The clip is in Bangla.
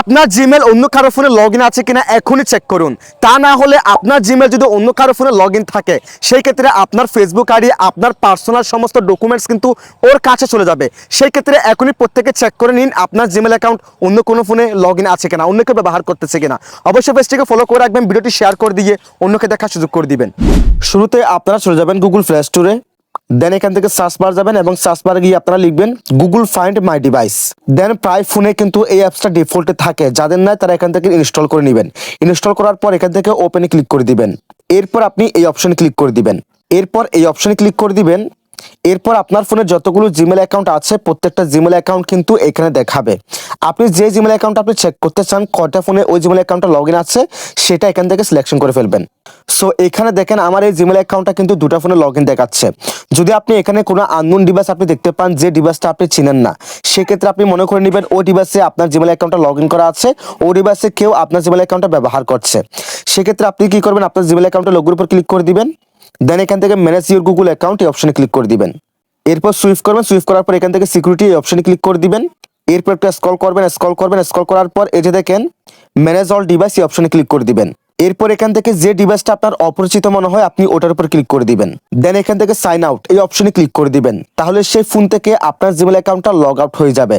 আপনার জিমেল অন্য কারও ফোনে লগ ইন আছে কিনা এখনই চেক করুন। তা না হলে আপনার জিমেল যদি অন্য কারও ফোনে লগ ইন থাকে, সেই ক্ষেত্রে আপনার ফেসবুক আইডি, আপনার পার্সোনাল সমস্ত ডকুমেন্টস কিন্তু ওর কাছে চলে যাবে। সেই ক্ষেত্রে এখনই প্রত্যেকে চেক করে নিন আপনার জিমেল অ্যাকাউন্ট অন্য কোনো ফোনে লগ ইন আছে কিনা, অন্য কেউ ব্যবহার করতেছে কিনা। অবশ্যই পেজটিকে ফলো করে রাখবেন, ভিডিওটি শেয়ার করে দিয়ে অন্যকে দেখার সুযোগ করে দিবেন। শুরুতে আপনারা চলে যাবেন গুগল প্লে স্টোরে দেন এখান থেকে সার্চ বার যাবেন এবং সার্চ বারে গিয়ে আপনারা লিখবেন Google find my device then প্রায় ফোনে কিন্তু এই অ্যাপসটা ডিফল্টে থাকে। যাদের নাই, তারা এখান থেকে ইনস্টল করে নেবেন। ইনস্টল করার পর এখান থেকে ওপেনে ক্লিক করে দিবেন। এরপর আপনি এই অপশনে ক্লিক করে দিবেন। এরপর এই অপশনে ক্লিক করে দিবেন। এরপর আপনার ফোনে যতগুলো জিমেল অ্যাকাউন্ট আছে, প্রত্যেকটা জিমেল অ্যাকাউন্ট কিন্তু এখানে দেখাবে। আপনি যে জিমেল অ্যাকাউন্ট আপনি চেক করতে চান, কয়টা ফোনে ওই জিমেল অ্যাকাউন্টটা লগ ইন আছে, সেটা এখান থেকে সিলেকশন করে ফেলবেন। সো এখানে দেখেন আমার এই জিমেল অ্যাকাউন্টটা কিন্তু দুটো ফোনে লগ ইন দেখাচ্ছে। যদি আপনি এখানে কোনো আননোন ডিভাইস আপনি দেখতে পান, যে ডিভাইসটা আপনি চিনেন না, সেক্ষেত্রে আপনি মনে করে নেবেন ওই ডিভাইসে আপনার জিমেল অ্যাকাউন্টটা লগ ইন করা আছে, ও ডিভাইসে কেউ আপনার জিমেল অ্যাকাউন্টটা ব্যবহার করছে। সেক্ষেত্রে আপনি কি করবেন, আপনার জিমেল অ্যাকাউন্টের লোগোর উপর ক্লিক করে দিবেন। দেন এখান থেকে ম্যানেজ ইউর গুগল অ্যাকাউন্ট এই অপশনে ক্লিক করে দিবেন। এরপর সুইফট করবেন সুইফট করার পর এখান থেকে সিকিউরিটি এই অপশনে ক্লিক করে দিবেন। এরপর একটা স্ক্রল করবেন স্ক্রল করবেন স্ক্রল করার পর এই যে দেখেন ম্যানেজ অল ডিভাইস এই অপশনে ক্লিক করে দিবেন। এরপর এখান থেকে যে ডিভাইসটা আপনার অপরিচিত মনে হয়, আপনি ওটার উপর ক্লিক করে দিবেন। দেন এখান থেকে সাইন আউট এই অপশনে ক্লিক করে দিবেন। তাহলে সেই ফোন থেকে আপনার জিমেল অ্যাকাউন্টটা লগ আউট হয়ে যাবে।